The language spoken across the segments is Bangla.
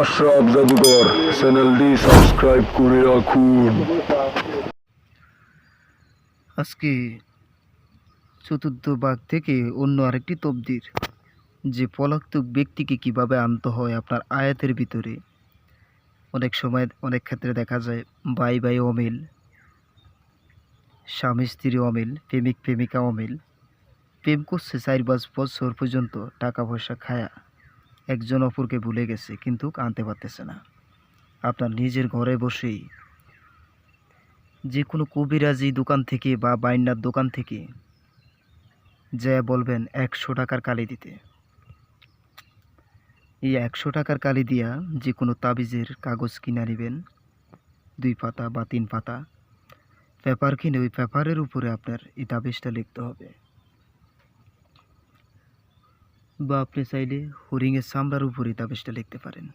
আশরাফ জাদুঘর চ্যানেলটি সাবস্ক্রাইব করে রাখুন। আজকে চতুর্থ বাঘ থেকে অন্য আরেকটি তবদির, যে পলাতক ব্যক্তিকে কীভাবে আনতে হয় আপনার আয়াতের ভিতরে। অনেক সময় অনেক ক্ষেত্রে দেখা যায় বাই বাই অমিল, স্বামী স্ত্রী অমিল, প্রেমিক প্রেমিকা অমিল, প্রেম করছে চার পাঁচ বছর পর্যন্ত টাকা পয়সা খায়া। একজন অপরকে ভুলে গেছে, কিন্তু আনতে পারতেছে না। আপনার নিজের ঘরে বসেই যে কোনো কবিরাজি দোকান থেকে বা বাইন্ডার দোকান থেকে যা বলবেন, একশো টাকার কালি দিতে। এই একশো টাকার কালি দিয়া যে কোনো তাবিজের কাগজ কিনে নেবেন দুই পাতা বা তিন পাতা। পেপার কিনে ওই পেপারের উপরে আপনার এই তাবিজটা লিখতে হবে। বা আপনি চাইলে হরিংয়ের চামড়ার উপরে তাবিজটা লিখতে পারেন।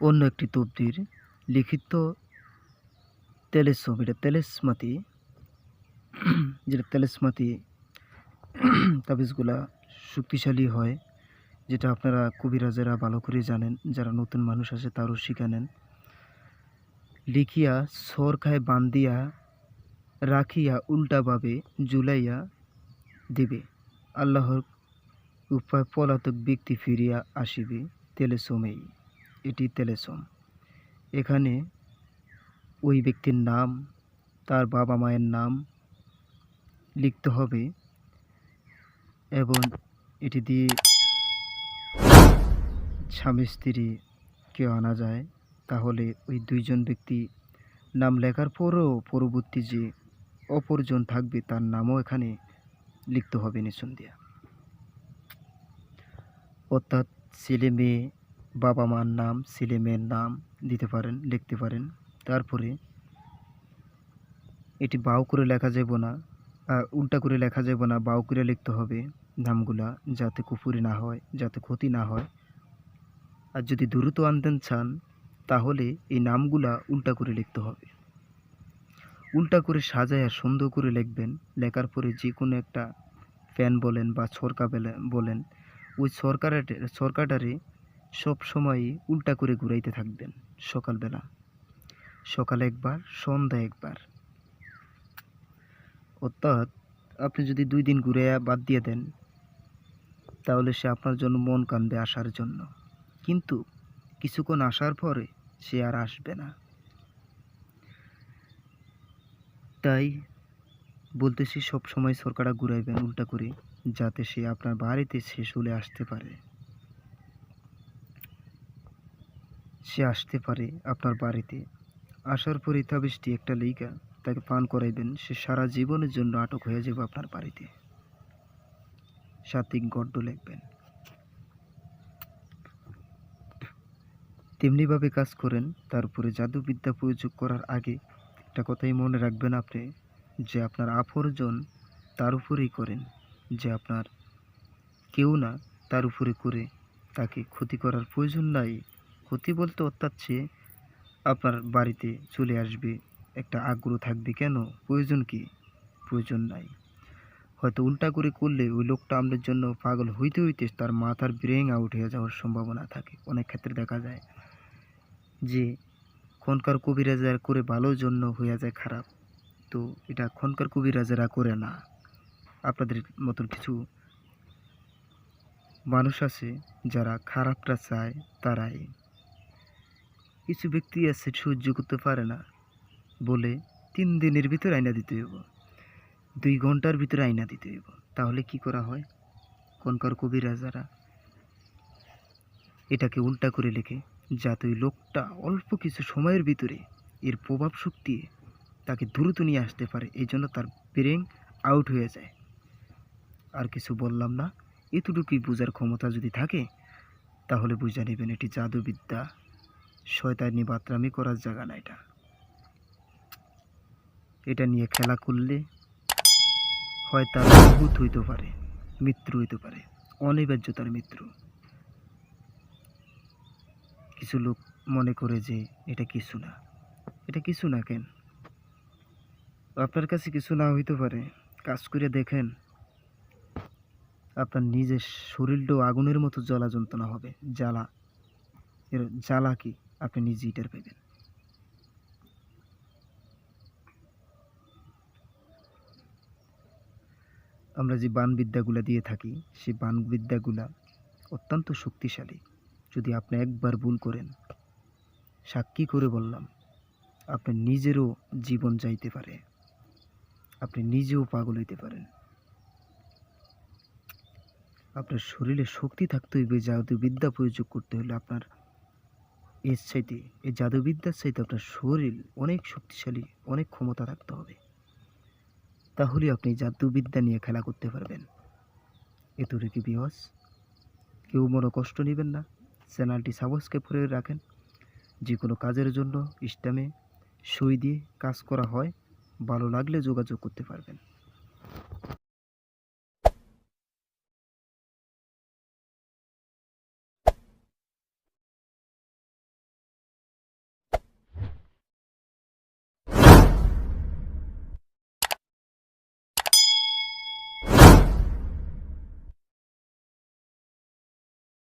অন্য একটি তবদির, লিখিত তেলেসম এটা তেলেসমাতি, যেটা তেলেসমাতি তাবিজগুলা শক্তিশালী হয়, যেটা আপনারা কবিরাজেরা ভালো করে জানেন, যারা নতুন মানুষ আছে তারও শিখা নেন। লিখিয়া সরখায় বান্দিয়া রাখিয়া উল্টাভাবে জুলাইয়া দিবে। আল্লাহর উপায় পলাতক ব্যক্তি ফিরিয়া আসিবে তেলেসমেই। এটি তেলেসম। এখানে ওই ব্যক্তির নাম, তার বাবা মায়ের নাম লিখতে হবে এবং এটি দিয়ে স্বামী স্ত্রী কেউ আনা যায়। তাহলে ওই দুইজন ব্যক্তি নাম লেখার পরও পরবর্তী যে অপরজন থাকবে, তার নামও এখানে লিখতে হবে নিঃসন্দেহ। অর্থাৎ ছেলে মেয়ে, বাবা মার নাম, ছেলে মেয়ের নাম দিতে পারেন, লিখতে পারেন। তারপরে এটি বাউ করে লেখা যাব না উল্টা করে লেখা যাব না, বাউ করে লিখতে হবে নামগুলা যাতে কুপুরি না হয়, যাতে ক্ষতি না হয়। আর যদি দ্রুত আনতেন চান, তাহলে এই নামগুলা উল্টা করে লিখতে হবে। উল্টা করে সাজায় সুন্দর করে লিখবেন। লেখার পরে যে কোনো একটা ফ্যান বলেন বা সরকা বলেন, ওই সরকারের, সরকারটারে সব সময় উল্টা করে ঘুরাইতে থাকবেন সকালবেলা। সকালে একবার, সন্ধ্যা একবার। অর্থাৎ আপনি যদি দুই দিন ঘুরে বাদ দিয়ে দেন, তাহলে সে আপনার জন্য মন কানবে আসার জন্য। কিন্তু কিছুক্ষণ আসার পরে সে আর আসবে না। তাই বলতেছি, সব সময় সরকারটা ঘুরাইবেন উল্টা করে, যাতে সে আপনার বাড়িতে সে চলে আসতে পারে। সে আসতে পারে আপনার বাড়িতে। আসার পরে তাবিজটি একটা লেখা তাকে পান করাইবেন, সে সারা জীবনের জন্য আটক হয়ে যাবে আপনার বাড়িতে। সাত্বিক গড্ড লিখবেন। তেমনিভাবে কাজ করেন, তারপরে জাদুবিদ্যা প্রয়োগ করার আগে একটা কথাই মনে রাখবেন আপনি, যে আপনার আফরজন তার উপরেই করেন, যে আপনার কেউ না তার উপরে করে, তাকে ক্ষতি করার প্রয়োজন নাই। ক্ষতি বলতে অর্থাৎ সে আপনার বাড়িতে চলে আসবে, একটা আগ্রহ থাকবে কেন? প্রয়োজন কি? প্রয়োজন নাই। হয়তো উল্টা করে করলে ওই লোকটা আমাদের জন্য পাগল হইতে হইতে তার মাথার ব্রেন আউট হয়ে যাওয়ার সম্ভাবনা থাকে। অনেক ক্ষেত্রে দেখা যায় যে খনকার কবিরাজার করে ভালোর জন্য হয়ে যায় খারাপ। তো এটা খনকার কবিরাজারা করে না। আপনাদের মতন কিছু মানুষ আছে যারা খারাপটা চায় তারাই। কিছু ব্যক্তি আছে সহ্য করতে পারে না বলে তিন দিনের ভিতরে আইনা দিতে হইব। দুই ঘণ্টার ভিতরে আইনা দিতে হইব। তাহলে কি করা হয়? কোনকার কবিরাজারা এটাকে উল্টা করে লেখে। যাতে ওই লোকটা অল্প কিছু সময়ের ভিতরে এর প্রভাব শক্তি তাকে দ্রুত নিয়ে আসতে পারে, এই জন্য তার ব্রেন আউট হয়ে যায়। আর কিছু বললাম না, এতটুকুই বোঝার ক্ষমতা যদি থাকে, তাহলে বুঝে নেবেন এটি জাদুবিদ্যা। শয়তানি বাতরামি করার জায়গা না এটা। এটা নিয়ে খেলা করলে হয় তার ভূত হইতে পারে মৃত্যু হইতে পারে, অনিবার্য তার মৃত্যু কিছু লোক মনে করে যে এটা কিছু না। এটা কিছু না কেন? আপনার কাছে কিছু না হইতে পারে। কাজ করে দেখেন, আপনার নিজের শরীরটাও আগুনের মতো জ্বলা যন্ত্রণা হবে। জ্বালা, এর জ্বালা কি? আপনি নিজেই টের পাবেন আমরা যে বানবিদ্যাগুলো দিয়ে থাকি সেই বানবিদ্যাগুলা অত্যন্ত শক্তিশালী। যদি আপনি একবার ভুল করেন, সাক্ষী করে বললাম আপনার নিজেরও জীবন যাইতে পারে। আপনি নিজেও পাগল হইতে পারেন। আপনার শরীরে শক্তি থাকতে হইবে জাদুবিদ্যা প্রয়োগ করতে হলে আপনার এর চাইতে, এই জাদুবিদ্যার চাইতে আপনার শরীর অনেক শক্তিশালী, অনেক ক্ষমতা রাখতে হবে। তাহলে আপনি জাদুবিদ্যা নিয়ে খেলা করতে পারবেন। এতটুকু বিহস কেউ মনে কষ্ট নেবেন না। চ্যানেলটি সাবস্ক্রাইব করে রাখেন। যে কোনো কাজের জন্য ইস্টামে সই দিয়ে কাজ করা হয়, ভালো লাগলে যোগাযোগ করতে পারবেন।